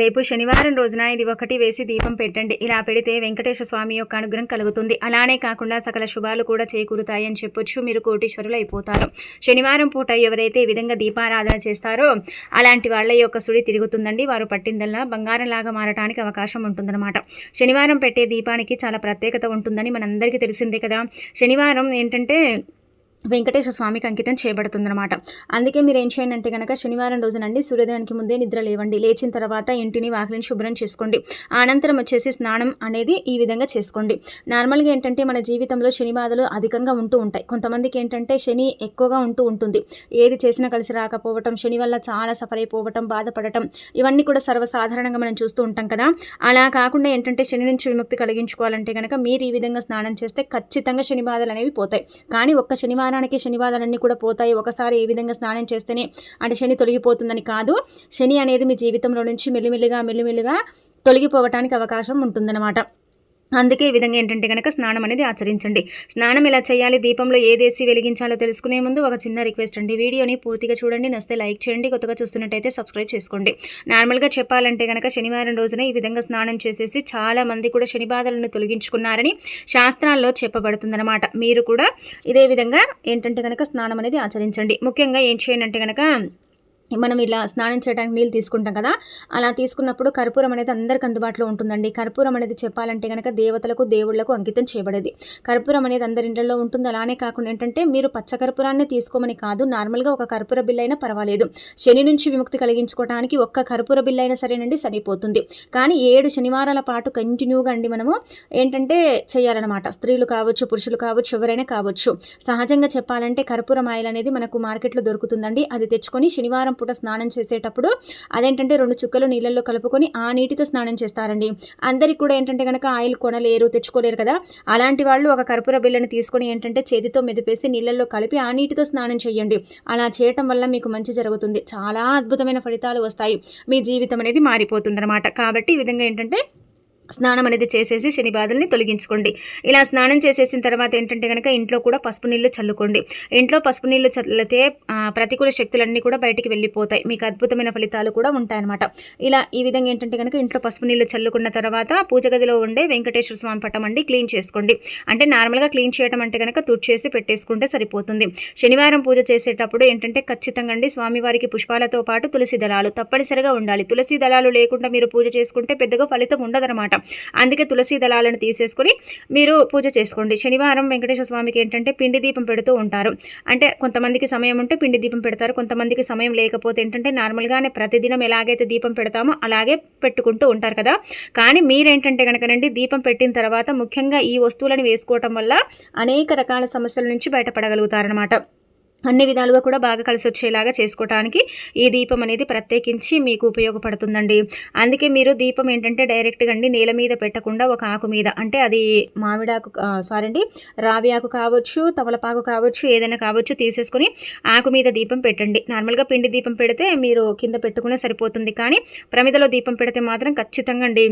రేపు శనివారం రోజున ఇది ఒకటి వేసి దీపం పెట్టండి. ఇలా పెడితే వెంకటేశ్వర స్వామి యొక్క అనుగ్రహం కలుగుతుంది. అలానే కాకుండా సకల శుభాలు కూడా చేకూరుతాయని చెప్పొచ్చు. మీరు కోటీశ్వరులు అయిపోతారు. శనివారం పూట ఎవరైతే ఈ విధంగా దీపారాధన చేస్తారో అలాంటి వాళ్ళ యొక్క సుడి తిరుగుతుందండి. వారు పట్టిందల్లా బంగారంలాగా మారటానికి అవకాశం ఉంటుందన్నమాట. శనివారం పెట్టే దీపానికి చాలా ప్రత్యేకత ఉంటుందని మనందరికీ తెలిసిందే కదా. శనివారం ఏంటంటే వెంకటేశ్వర స్వామికి అంకితం చేయబడుతుందన్నమాట. అందుకే మీరు ఏం చేయండి అంటే కనుక శనివారం రోజునండి సూర్యోదయానికి ముందే నిద్ర లేవండి. లేచిన తర్వాత ఇంటిని వాకిలిని శుభ్రం చేసుకోండి. అనంతరం వచ్చేసి స్నానం అనేది ఈ విధంగా చేసుకోండి. నార్మల్గా ఏంటంటే మన జీవితంలో శని బాధలు అధికంగా ఉంటూ ఉంటాయి. కొంతమందికి ఏంటంటే శని ఎక్కువగా ఉంటూ ఉంటుంది. ఏది చేసినా కలిసి రాకపోవటం శని వల్ల చాలా సఫర్ అయిపోవటం బాధపడటం ఇవన్నీ కూడా సర్వసాధారణంగా మనం చూస్తూ ఉంటాం కదా. అలా కాకుండా ఏంటంటే శని నుంచి విముక్తి కలిగించుకోవాలంటే కనుక మీరు ఈ విధంగా స్నానం చేస్తే ఖచ్చితంగా శని బాధలు అనేవి పోతాయి. కానీ ఒక్క శనివారం స్నానానికి శనివారాలన్నీ కూడా పోతాయి. ఒకసారి ఏ విధంగా స్నానం చేస్తేనే అంటే శని తొలగిపోతుందని కాదు. శని అనేది మీ జీవితంలో నుంచి మెల్లిమెల్లిగా మెల్లిమెల్లిగా తొలగిపోవటానికి అవకాశం ఉంటుందన్నమాట. అందుకే ఈ విధంగా ఏంటంటే కనుక స్నానం అనేది ఆచరించండి. స్నానం ఎలా చేయాలి దీపంలో ఏదేసి వెలిగించాలో తెలుసుకునే ముందు ఒక చిన్న రిక్వెస్ట్ అండి. వీడియోని పూర్తిగా చూడండి నస్తే లైక్ చేయండి కొత్తగా చూస్తున్నట్టయితే సబ్స్క్రైబ్ చేసుకోండి. నార్మల్గా చెప్పాలంటే కనుక శనివారం రోజున ఈ విధంగా స్నానం చేసేసి చాలా మంది కూడా శని బాధలను తొలగించుకున్నారని శాస్త్రాల్లో చెప్పబడుతుందన్నమాట. మీరు కూడా ఇదే విధంగా ఏంటంటే కనుక స్నానం అనేది ఆచరించండి. ముఖ్యంగా ఏం చేయండి అంటే కనుక మనం ఇలా స్నానం చేయడానికి నీళ్ళు తీసుకుంటాం కదా అలా తీసుకున్నప్పుడు కర్పూరం అనేది అందరికి అందుబాటులో ఉంటుందండి. కర్పూరం అనేది చెప్పాలంటే కనుక దేవతలకు దేవుళ్ళకు అంకితం చేయబడేది. కర్పూరం అనేది అందరి ఇంట్లో ఉంటుంది. అలానే కాకుండా ఏంటంటే మీరు పచ్చ కర్పూరాన్ని తీసుకోమని కాదు నార్మల్గా ఒక కర్పూర బిల్ అయినా పర్వాలేదు. శని నుంచి విముక్తి కలిగించుకోవడానికి ఒక్క కర్పూర బిల్ అయినా సరేనండి సరిపోతుంది. కానీ ఏడు శనివారాల పాటు కంటిన్యూగా అండి మనము ఏంటంటే చేయాలన్నమాట. స్త్రీలు కావచ్చు పురుషులు కావచ్చు ఎవరైనా కావచ్చు. సహజంగా చెప్పాలంటే కర్పూరం ఆయిల్ అనేది మనకు మార్కెట్లో దొరుకుతుందండి. అది తెచ్చుకొని శనివారం పూట స్నానం చేసేటప్పుడు అదేంటంటే రెండు చుక్కలు నీళ్ళల్లో కలుపుకొని ఆ నీటితో స్నానం చేస్తారండి. అందరికి కూడా ఏంటంటే కనుక ఆయిల్ కొనలేరు తెచ్చుకోలేరు కదా. అలాంటి వాళ్ళు ఒక కర్పూర బిల్లని తీసుకొని ఏంటంటే చేతితో మెదిపేసి నీళ్ళల్లో కలిపి ఆ నీటితో స్నానం చేయండి. అలా చేయటం వల్ల మీకు మంచి జరుగుతుంది. చాలా అద్భుతమైన ఫలితాలు వస్తాయి. మీ జీవితం అనేది మారిపోతుంది కాబట్టి ఈ విధంగా ఏంటంటే స్నానం అనేది చేసేసి శని బాధల్ని తొలగించుకోండి. ఇలా స్నానం చేసేసిన తర్వాత ఏంటంటే కనుక ఇంట్లో కూడా పసుపు నీళ్ళు చల్లుకోండి. ఇంట్లో పసుపు నీళ్ళు చల్లితే ప్రతికూల శక్తులన్నీ కూడా బయటికి వెళ్ళిపోతాయి. మీకు అద్భుతమైన ఫలితాలు కూడా ఉంటాయన్నమాట. ఇలా ఈ విధంగా ఏంటంటే కనుక ఇంట్లో పసుపు నీళ్ళు చల్లుకున్న తర్వాత పూజ గదిలో ఉండే వెంకటేశ్వర స్వామి పట్టం అండి క్లీన్ చేసుకోండి. అంటే నార్మల్గా క్లీన్ చేయడం అంటే కనుక తుడిచేసి పెట్టేసుకుంటే సరిపోతుంది. శనివారం పూజ చేసేటప్పుడు ఏంటంటే ఖచ్చితంగా అండి స్వామివారికి పుష్పాలతో పాటు తులసి దళాలు తప్పనిసరిగా ఉండాలి. తులసి దళాలు లేకుండా మీరు పూజ చేసుకుంటే పెద్దగా ఫలితం ఉండదనమాట అందుకే తులసి దళాలను తీసేసుకొని మీరు పూజ చేసుకోండి. శనివారం వెంకటేశ్వర స్వామికి ఏంటంటే పిండి దీపం పెడుతూ ఉంటారు. అంటే కొంతమందికి సమయం ఉంటే పిండి దీపం పెడతారు. కొంతమందికి సమయం లేకపోతే ఏంటంటే నార్మల్గానే ప్రతిదినం ఎలాగైతే దీపం పెడతామో అలాగే పెట్టుకుంటూ ఉంటారు కదా. కానీ మీరేంటంటే కనుకనండి దీపం పెట్టిన తర్వాత ముఖ్యంగా ఈ వస్తువులను వేసుకోవటం వల్ల అనేక రకాల సమస్యల నుంచి బయటపడగలుగుతారనమాట అన్ని విధాలుగా కూడా బాగా కలిసి వచ్చేలాగా చేసుకోవటానికి ఈ దీపం అనేది ప్రత్యేకించి మీకు ఉపయోగపడుతుందండి. అందుకే మీరు దీపం ఏంటంటే డైరెక్ట్గా అండి నేల మీద పెట్టకుండా ఒక ఆకు మీద అంటే అది మామిడాకు సారీ అండి రావి ఆకు కావచ్చు తమలపాకు కావచ్చు ఏదైనా కావచ్చు తీసేసుకొని ఆకు మీద దీపం పెట్టండి. నార్మల్గా పిండి దీపం పెడితే మీరు కింద పెట్టుకునే సరిపోతుంది. కానీ ప్రమిదలో దీపం పెడితే మాత్రం ఖచ్చితంగా అండి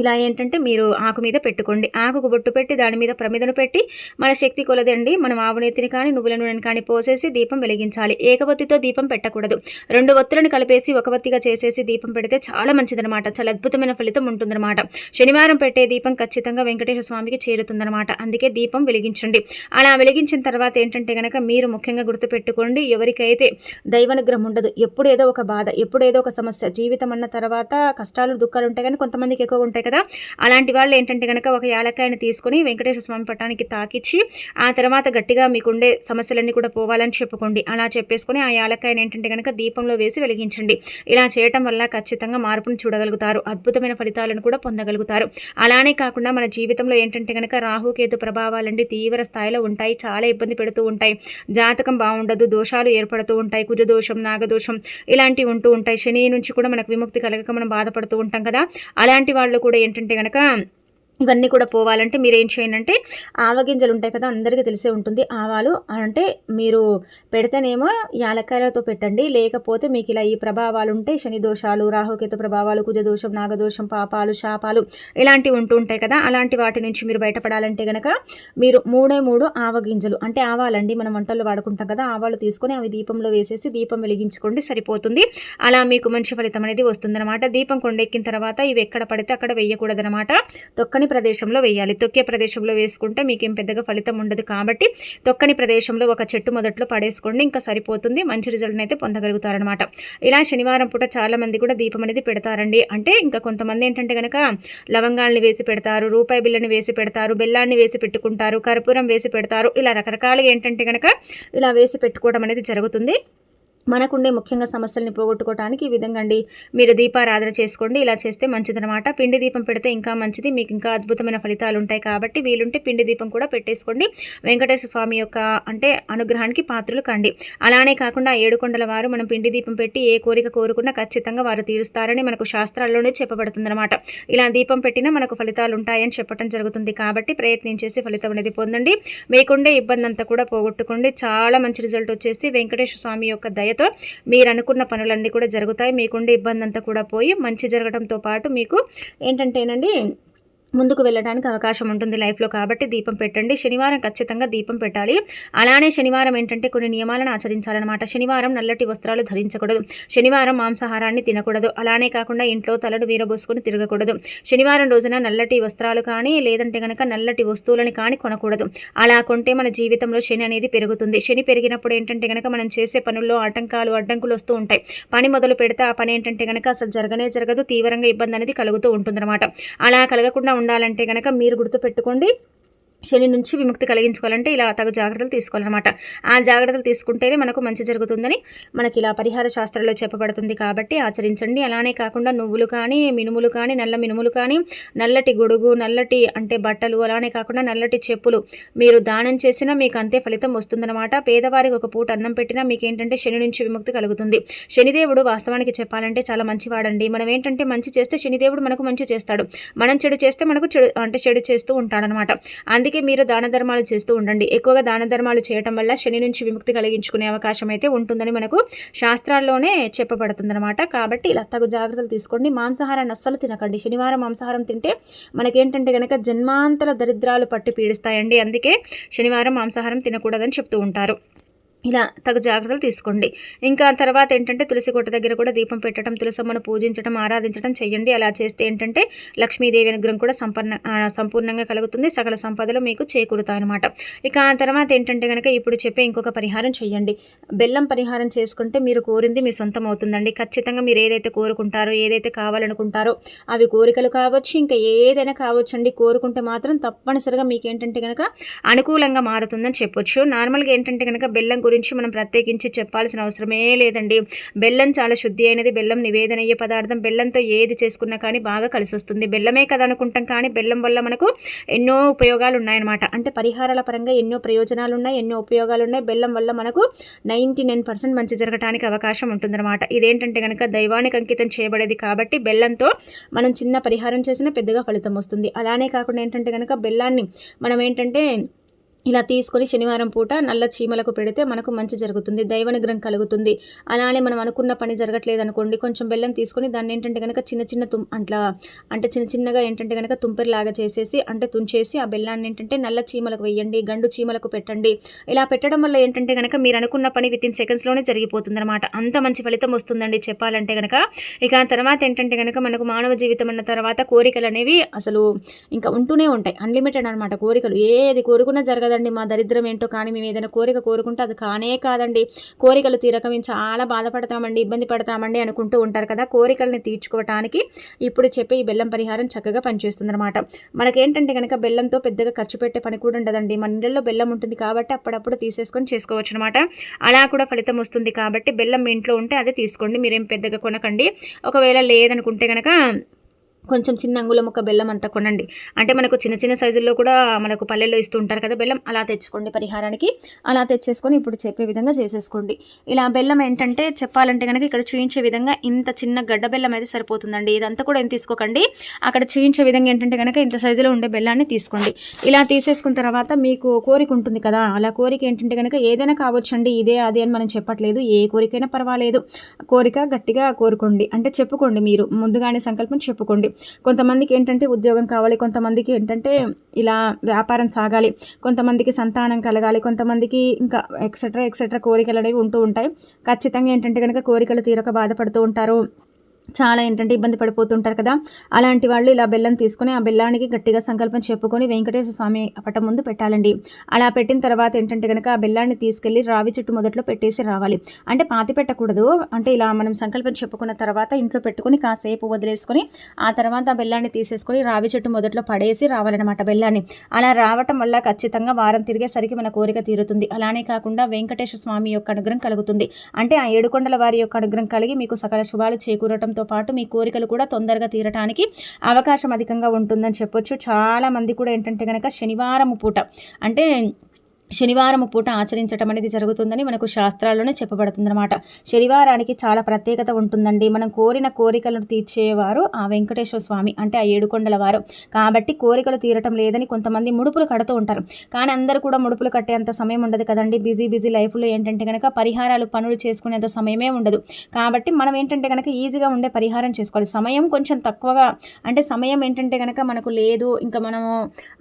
ఇలా ఏంటంటే మీరు ఆకు మీద పెట్టుకోండి. ఆకుకు బొట్టు పెట్టి దాని మీద ప్రమిదను పెట్టి మన శక్తి కొలదండి. మనం ఆవునెత్తిని కానీ నువ్వుల నూనెని కానీ పోసేసి దీపం వెలిగించాలి. ఏకవత్తితో దీపం పెట్టకూడదు. రెండు ఒత్తులను కలిపేసి ఒక వత్తిగా చేసేసి దీపం పెడితే చాలా మంచిదనమాట చాలా అద్భుతమైన ఫలితం ఉంటుందన్నమాట. శనివారం పెట్టే దీపం ఖచ్చితంగా వెంకటేశ్వర స్వామికి చేరుతుందనమాట అందుకే దీపం వెలిగించండి. అలా వెలిగించిన తర్వాత ఏంటంటే కనుక మీరు ముఖ్యంగా గుర్తుపెట్టుకోండి ఎవరికైతే దైవనుగ్రహం ఉండదు ఎప్పుడేదో ఒక బాధ ఎప్పుడేదో ఒక సమస్య జీవితం అన్న తర్వాత కష్టాలు దుఃఖాలు ఉంటాయి కానీ కొంతమందికి ఎక్కువగా ఉంటాయి. కదా? అలాంటి వాళ్ళు ఏంటంటే కనుక ఒక యాలకాయని తీసుకొని వెంకటేశ్వర స్వామి పట్టానికి తాకిచ్చి ఆ తర్వాత గట్టిగా మీకుండే సమస్యలన్నీ కూడా పోవాలని చెప్పుకోండి. అలా చెప్పేసుకొని ఆ యాలక్కాయని ఏంటంటే కనుక దీపంలో వేసి వెలిగించండి. ఇలా చేయటం వల్ల ఖచ్చితంగా మార్పును చూడగలుగుతారు. అద్భుతమైన ఫలితాలను కూడా పొందగలుగుతారు. అలానే కాకుండా మన జీవితంలో ఏంటంటే కనుక రాహుకేతు ప్రభావాలండి తీవ్ర స్థాయిలో ఉంటాయి. చాలా ఇబ్బంది పెడుతూ ఉంటాయి. జాతకం బాగుండదు దోషాలు ఏర్పడుతూ ఉంటాయి. కుజదోషం నాగదోషం ఇలాంటివి ఉంటూ ఉంటాయి. శని నుంచి కూడా మనకు విముక్తి కలగక మనం బాధపడుతూ ఉంటాం కదా? అలాంటి వాళ్ళు కూడా ఏంటంటే కనుక ఇవన్నీ కూడా పోవాలంటే మీరు ఏం చేయండి అంటే ఆవగింజలు ఉంటాయి కదా అందరికీ తెలిసే ఉంటుంది. ఆవాలు అంటే మీరు పెడితేనేమో యాలక్కాయలతో పెట్టండి. లేకపోతే మీకు ఇలా ఈ ప్రభావాలు ఉంటాయి శని దోషాలు రాహుకేతు ప్రభావాలు కుజదోషం నాగదోషం పాపాలు శాపాలు ఇలాంటివి ఉంటూ ఉంటాయి కదా అలాంటి వాటి నుంచి మీరు బయటపడాలంటే కనుక మీరు మూడే మూడు ఆవగింజలు అంటే ఆవాలండి. మనం వంటల్లో వాడుకుంటాం కదా ఆవాలు తీసుకొని అవి దీపంలో వేసేసి దీపం వెలిగించుకోండి సరిపోతుంది. అలా మీకు మంచి ఫలితం అనేది వస్తుందన్నమాట. దీపం కొండెక్కిన తర్వాత ఇవి ఎక్కడ పడితే అక్కడ వేయకూడదనమాట తొక్కని తొక్కని ప్రదేశంలో వేయాలి. తొక్కే ప్రదేశంలో వేసుకుంటే ఏం పెద్దగా ఫలితం ఉండదు కాబట్టి తొక్కని ప్రదేశంలో ఒక చెట్టు మొదట్లో పడేసుకోండి ఇంకా సరిపోతుంది మంచి రిజల్ట్ అయితే పొందగలుగుతారనమాట ఇలా శనివారం పూట చాలా మంది కూడా దీపం అనేది పెడతారండి. అంటే ఇంకా కొంతమంది ఏంటంటే కనుక లవంగాల్ని వేసి పెడతారు రూపాయి బిల్లని వేసి పెడతారు బెల్లాన్ని వేసి పెట్టుకుంటారు కర్పూరం వేసి పెడతారు ఇలా రకరకాలుగా ఏంటంటే కనుక ఇలా వేసి పెట్టుకోవడం అనేది జరుగుతుంది. మనకుండే ముఖ్యంగా సమస్యల్ని పోగొట్టుకోవడానికి ఈ విధంగా అండి మీరు దీపారాధన చేసుకోండి. ఇలా చేస్తే మంచిదనమాట పిండి దీపం పెడితే ఇంకా మంచిది. మీకు ఇంకా అద్భుతమైన ఫలితాలు ఉంటాయి కాబట్టి వీలుంటే పిండి దీపం కూడా పెట్టేసుకోండి. వెంకటేశ్వర స్వామి యొక్క అంటే అనుగ్రహానికి పాత్రలు కండి. అలానే కాకుండా ఏడుకొండల వారు మనం పిండి దీపం పెట్టి ఏ కోరిక కోరుకున్నా ఖచ్చితంగా వారు తీరుస్తారని మనకు శాస్త్రాల్లోనే చెప్పబడుతుందన్నమాట. ఇలా దీపం పెట్టినా మనకు ఫలితాలు ఉంటాయని చెప్పడం జరుగుతుంది కాబట్టి ప్రయత్నం చేసి ఫలితం అనేది పొందండి. మీకుండే ఇబ్బంది అంతా కూడా పోగొట్టుకోండి. చాలా మంచి రిజల్ట్ వచ్చేసి వెంకటేశ్వర స్వామి యొక్క దయ సహాయంతో మీరు అనుకున్న పనులన్నీ కూడా జరుగుతాయి మీకుండే ఇబ్బంది అంతా కూడా పోయి మంచి జరగడంతో పాటు మీకు ఏంటంటేనండి ముందుకు వెళ్ళడానికి అవకాశం ఉంటుంది లైఫ్లో కాబట్టి దీపం పెట్టండి. శనివారం ఖచ్చితంగా దీపం పెట్టాలి. అలానే శనివారం ఏంటంటే కొన్ని నియమాలను ఆచరించాలన్నమాట. శనివారం నల్లటి వస్త్రాలు ధరించకూడదు. శనివారం మాంసాహారాన్ని తినకూడదు. అలానే కాకుండా ఇంట్లో తలడు వీరబోసుకొని తిరగకూడదు. శనివారం రోజున నల్లటి వస్త్రాలు కానీ లేదంటే కనుక నల్లటి వస్తువులని కానీ కొనకూడదు. అలా కొంటే మన జీవితంలో శని అనేది పెరుగుతుంది. శని పెరిగినప్పుడు ఏంటంటే కనుక మనం చేసే పనుల్లో ఆటంకాలు అడ్డంకులు వస్తూ ఉంటాయి. పని మొదలు పెడితే ఆ పని ఏంటంటే కనుక అసలు జరగనే జరగదు. తీవ్రంగా ఇబ్బంది అనేది కలుగుతూ ఉంటుందన్నమాట. అలా కలగకుండా ఉండాలంటే కనుక మీరు గుర్తుపెట్టుకోండి. శని నుంచి విముక్తి కలిగించుకోవాలంటే ఇలా తగు జాగ్రత్తలు తీసుకోవాలన్నమాట. ఆ జాగ్రత్తలు తీసుకుంటేనే మనకు మంచి జరుగుతుందని మనకి ఇలా పరిహార శాస్త్రంలో చెప్పబడుతుంది కాబట్టి ఆచరించండి. అలానే కాకుండా నువ్వులు కానీ మినుములు కానీ నల్ల మినుములు కానీ నల్లటి గొడుగు నల్లటి అంటే బట్టలు అలానే కాకుండా నల్లటి చెప్పులు మీరు దానం చేసినా మీకు అంతే ఫలితం వస్తుందన్నమాట. పేదవారికి ఒక పూట అన్నం పెట్టినా మీకు ఏంటంటే శని నుంచి విముక్తి కలుగుతుంది. శనిదేవుడు వాస్తవానికి చెప్పాలంటే చాలా మంచివాడండి. మనం ఏంటంటే మంచి చేస్తే శనిదేవుడు మనకు మంచి చేస్తాడు. మనం చెడు చేస్తే మనకు చెడు అంటే చెడు చేస్తూ ఉంటాడనమాట అందుకే అందుకే మీరు దాన ధర్మాలు చేస్తూ ఉండండి. ఎక్కువగా దాన ధర్మాలు చేయటం వల్ల శని నుంచి విముక్తి కలిగించుకునే అవకాశం అయితే ఉంటుందని మనకు శాస్త్రాల్లోనే చెప్పబడుతుందన్నమాట. కాబట్టి ఇలా తగు జాగ్రత్తలు తీసుకోండి. మాంసాహారాన్ని అస్సలు తినకండి. శనివారం మాంసాహారం తింటే మనకేంటంటే కనుక జన్మాంతర దరిద్రాలు పట్టి పీడిస్తాయండి. అందుకే శనివారం మాంసాహారం తినకూడదని చెప్తూ ఉంటారు. ఇలా తగు జాగ్రత్తలు తీసుకోండి. ఇంకా తర్వాత ఏంటంటే తులసి కొట్ట దగ్గర కూడా దీపం పెట్టడం తులసమ్మను పూజించడం ఆరాధించడం చేయండి అలా చేస్తే ఏంటంటే లక్ష్మీదేవి అనుగ్రహం కూడా సంపన్న సంపూర్ణంగా కలుగుతుంది. సకల సంపదలు మీకు చేకూరుతాయి అనమాట ఇక ఆ తర్వాత ఏంటంటే కనుక ఇప్పుడు చెప్పే ఇంకొక పరిహారం చేయండి బెల్లం పరిహారం చేసుకుంటే మీరు కోరింది మీ సొంతం అవుతుందండి. ఖచ్చితంగా మీరు ఏదైతే కోరుకుంటారో ఏదైతే కావాలనుకుంటారో అవి కోరికలు కావచ్చు ఇంకా ఏదైనా కావచ్చండి. కోరుకుంటే మాత్రం తప్పనిసరిగా మీకు ఏంటంటే కనుక అనుకూలంగా మారుతుందని చెప్పొచ్చు. నార్మల్గా ఏంటంటే కనుక బెల్లం గురించి గురించి మనం ప్రత్యేకించి చెప్పాల్సిన అవసరమే లేదండి. బెల్లం చాలా శుద్ధి అయినది. బెల్లం నివేదనయ్యే పదార్థం. బెల్లంతో ఏది చేసుకున్నా కానీ బాగా కలిసి వస్తుంది బెల్లమే కదా అనుకుంటాం కానీ బెల్లం వల్ల మనకు ఎన్నో ఉపయోగాలు ఉన్నాయన్నమాట అంటే పరిహారాల పరంగా ఎన్నో ప్రయోజనాలు ఉన్నాయి ఎన్నో ఉపయోగాలు ఉన్నాయి బెల్లం వల్ల మనకు నైంటీ నైన్ పర్సెంట్ మంచి జరగడానికి అవకాశం ఉంటుందన్నమాట. ఇదేంటంటే కనుక దైవానికి అంకితం చేయబడేది కాబట్టి బెల్లంతో మనం చిన్న పరిహారం చేసినా పెద్దగా ఫలితం వస్తుంది. అలానే కాకుండా ఏంటంటే కనుక బెల్లాన్ని మనం ఏంటంటే ఇలా తీసుకొని శనివారం పూట నల్ల చీమలకు పెడితే మనకు మంచి జరుగుతుంది దైవనిగ్రహం కలుగుతుంది. అలానే మనం అనుకున్న పని జరగట్లేదు అనుకోండి కొంచెం బెల్లం తీసుకొని దాన్ని ఏంటంటే కనుక చిన్న చిన్న తుమ్ అట్లా అంటే చిన్న చిన్నగా ఏంటంటే కనుక తుంపెరిలాగా చేసేసి అంటే తుంచేసి ఆ బెల్లాన్ని ఏంటంటే నల్ల చీమలకు వెయ్యండి గండు చీమలకు పెట్టండి. ఇలా పెట్టడం వల్ల ఏంటంటే కనుక మీరు అనుకున్న పని విత్ ఇన్ సెకండ్స్లోనే జరిగిపోతుంది అనమాట అంత మంచి ఫలితం వస్తుందండి చెప్పాలంటే కనుక ఇక తర్వాత ఏంటంటే కనుక మనకు మానవ జీవితం అన్న తర్వాత కోరికలు అనేవి అసలు ఇంకా ఉంటూనే ఉంటాయి. అన్లిమిటెడ్ అనమాట కోరికలు. ఏది కోరుకున్నా జరగదు. కదండి మా దరిద్రం ఏంటో కానీ మేము ఏదైనా కోరిక కోరుకుంటే అది కానే కాదండి. కోరికలు తీరక మేము చాలా బాధపడతామండి ఇబ్బంది పడతామండి అనుకుంటూ ఉంటారు కదా. కోరికల్ని తీర్చుకోవటానికి ఇప్పుడు చెప్పే ఈ బెల్లం పరిహారం చక్కగా పనిచేస్తుంది అనమాట మనకేంటంటే కనుక బెల్లంతో పెద్దగా ఖర్చు పెట్టే పని కూడా ఉండదండి. మన ఇళ్ళలో బెల్లం ఉంటుంది కాబట్టి అప్పుడప్పుడు తీసేసుకొని చేసుకోవచ్చు అనమాట అలా కూడా ఫలితం వస్తుంది కాబట్టి బెల్లం ఇంట్లో ఉంటే అదే తీసుకోండి. మీరేం పెద్దగా కొనకండి. ఒకవేళ లేదనుకుంటే కనుక కొంచెం చిన్న అంగుళం ఒక బెల్లం అంతా కొనండి. అంటే మనకు చిన్న చిన్న సైజుల్లో కూడా మనకు పల్లెల్లో ఇస్తూ ఉంటారు కదా బెల్లం అలా తెచ్చుకోండి పరిహారానికి. అలా తెచ్చేసుకొని ఇప్పుడు చెప్పే విధంగా చేసేసుకోండి. ఇలా బెల్లం ఏంటంటే చెప్పాలంటే కనుక ఇక్కడ చూయించే విధంగా ఇంత చిన్న గడ్డ బెల్లం అయితే సరిపోతుందండి. ఇదంతా కూడా ఏం తీసుకోకండి. అక్కడ చూయించే విధంగా ఏంటంటే కనుక ఇంత సైజులో ఉండే బెల్లాన్ని తీసుకోండి. ఇలా తీసేసుకున్న తర్వాత మీకు కోరిక ఉంటుంది కదా. అలా కోరిక ఏంటంటే కనుక ఏదైనా కావచ్చండి ఇదే అదే అని మనం చెప్పట్లేదు. ఏ కోరికైనా పర్వాలేదు. కోరిక గట్టిగా కోరుకోండి. అంటే చెప్పుకోండి మీరు. ముందుగానే సంకల్పం చెప్పుకోండి. కొంతమందికి ఏంటంటే ఉద్యోగం కావాలి కొంతమందికి ఏంటంటే ఇలా వ్యాపారం సాగాలి కొంతమందికి సంతానం కలగాలి కొంతమందికి ఇంకా ఎక్సెట్రా ఎక్సెట్రా కోరికలు అనేవి ఉంటూ ఉంటాయి. ఖచ్చితంగా ఏంటంటే కనుక కోరికలు తీరక బాధపడుతూ ఉంటారు. చాలా ఏంటంటే ఇబ్బంది పడిపోతుంటారు కదా. అలాంటి వాళ్ళు ఇలా బెల్లం తీసుకొని ఆ బెల్లానికి గట్టిగా సంకల్పం చెప్పుకొని వెంకటేశ్వర స్వామి పటం ముందు పెట్టాలండి. అలా పెట్టిన తర్వాత ఏంటంటే కనుక ఆ బెల్లాన్ని తీసుకెళ్ళి రావి చెట్టు మొదట్లో పెట్టేసి రావాలి. అంటే పాతి పెట్టకూడదు. అంటే ఇలా మనం సంకల్పం చెప్పుకున్న తర్వాత ఇంట్లో పెట్టుకొని కాసేపు వదిలేసుకొని ఆ తర్వాత ఆ బెల్లాన్ని తీసేసుకొని రావి చెట్టు మొదట్లో పడేసి రావాలన్నమాట బెల్లాన్ని. అలా రావటం వల్ల ఖచ్చితంగా వారం తిరిగేసరికి మన కోరిక తీరుతుంది. అలానే కాకుండా వెంకటేశ్వర స్వామి యొక్క అనుగ్రహం కలుగుతుంది. అంటే ఆ ఏడుకొండల వారి యొక్క అనుగ్రహం కలిగి మీకు సకల శుభాలు చేకూరటంతో పాటు మీ కోరికలు కూడా తొందరగా తీరటానికి అవకాశం అధికంగా ఉంటుందని చెప్పొచ్చు. చాలా మంది కూడా ఏంటంటే కనుక శనివారం పూట అంటే శనివారం పూట ఆచరించడం అనేది జరుగుతుందని మనకు శాస్త్రాల్లోనే చెప్పబడుతుందన్నమాట. శనివారానికి చాలా ప్రత్యేకత ఉంటుందండి. మనం కోరిన కోరికలను తీర్చేవారు ఆ వెంకటేశ్వర స్వామి అంటే ఆ ఏడుకొండల వారు. కాబట్టి కోరికలు తీరటం లేదని కొంతమంది ముడుపులు కడుతూ ఉంటారు. కానీ అందరూ కూడా ముడుపులు కట్టేంత సమయం ఉండదు కదండి. బిజీ బిజీ లైఫ్లో ఏంటంటే కనుక పరిహారాలు పనులు చేసుకునేంత సమయమే ఉండదు. కాబట్టి మనం ఏంటంటే కనుక ఈజీగా ఉండే పరిహారం చేసుకోవాలి. సమయం కొంచెం తక్కువగా అంటే సమయం ఏంటంటే కనుక మనకు లేదు. ఇంకా మనము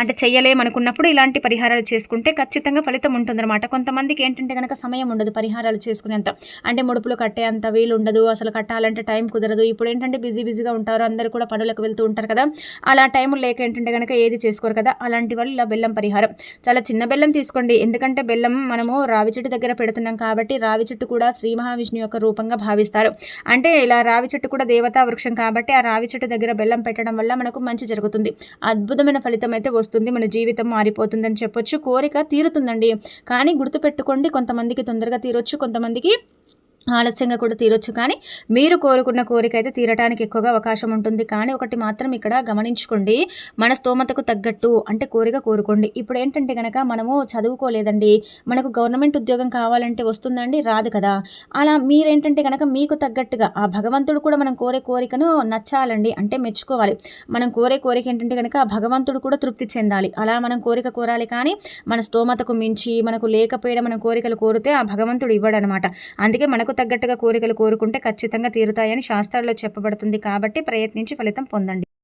అంటే చెయ్యలేమనుకున్నప్పుడు ఇలాంటి పరిహారాలు చేసుకుంటే ఖచ్చితంగా ఖచ్చితంగా ఫలితం ఉంటుందన్నమాట. కొంతమందికి ఏంటంటే కనుక సమయం ఉండదు పరిహారాలు చేసుకునేంత. అంటే ముడుపులు కట్టే అంత వీలు ఉండదు. అసలు కట్టాలంటే టైం కుదరదు. ఇప్పుడు ఏంటంటే బిజీ బిజీగా ఉంటారు. అందరూ కూడా పనులకు వెళ్తూ ఉంటారు కదా. అలా టైం లేక ఏంటంటే కనుక ఏది చేసుకోరు కదా. అలాంటి వాళ్ళు ఇలా బెల్లం పరిహారం. చాలా చిన్న బెల్లం తీసుకోండి. ఎందుకంటే బెల్లం మనము రావి చెట్టు దగ్గర పెడుతున్నాం కాబట్టి రావి చెట్టు కూడా శ్రీ మహావిష్ణు యొక్క రూపంగా భావిస్తారు. అంటే ఇలా రావి చెట్టు కూడా దేవతా వృక్షం కాబట్టి ఆ రావి చెట్టు దగ్గర బెల్లం పెట్టడం వల్ల మనకు మంచి జరుగుతుంది. అద్భుతమైన ఫలితం అయితే వస్తుంది. మన జీవితం మారిపోతుందని చెప్పొచ్చు. కోరిక తీరుతుంది. ఉంటుందండి కానీ గుర్తుపెట్టుకోండి కొంతమందికి తొందరగా తీరొచ్చు కొంతమందికి ఆలస్యంగా కూడా తీరొచ్చు. కానీ మీరు కోరుకున్న కోరిక అయితే తీరటానికి ఎక్కువగా అవకాశం ఉంటుంది. కానీ ఒకటి మాత్రం ఇక్కడ గమనించుకోండి. మన స్తోమతకు తగ్గట్టు అంటే కోరిక కోరుకోండి. ఇప్పుడు ఏంటంటే కనుక మనము చదువుకోలేదండి. మనకు గవర్నమెంట్ ఉద్యోగం కావాలంటే వస్తుందండి రాదు కదా. అలా మీరేంటంటే కనుక మీకు తగ్గట్టుగా ఆ భగవంతుడు కూడా మనం కోరే కోరికను నచ్చాలండి. అంటే మెచ్చుకోవాలి. మనం కోరే కోరిక ఏంటంటే కనుక ఆ భగవంతుడు కూడా తృప్తి చెందాలి. అలా మనం కోరిక కోరాలి. కానీ మన స్తోమతకు మించి మనకు లేకపోయినా మనం కోరికలు కోరితే ఆ భగవంతుడు ఇవ్వడనమాట. అందుకే మనకు తగ్గట్టుగా కోరికలు కోరుకుంటే ఖచ్చితంగా తీరుతాయని శాస్త్రాల్లో చెప్పబడుతుంది కాబట్టి ప్రయత్నించి ఫలితం పొందండి.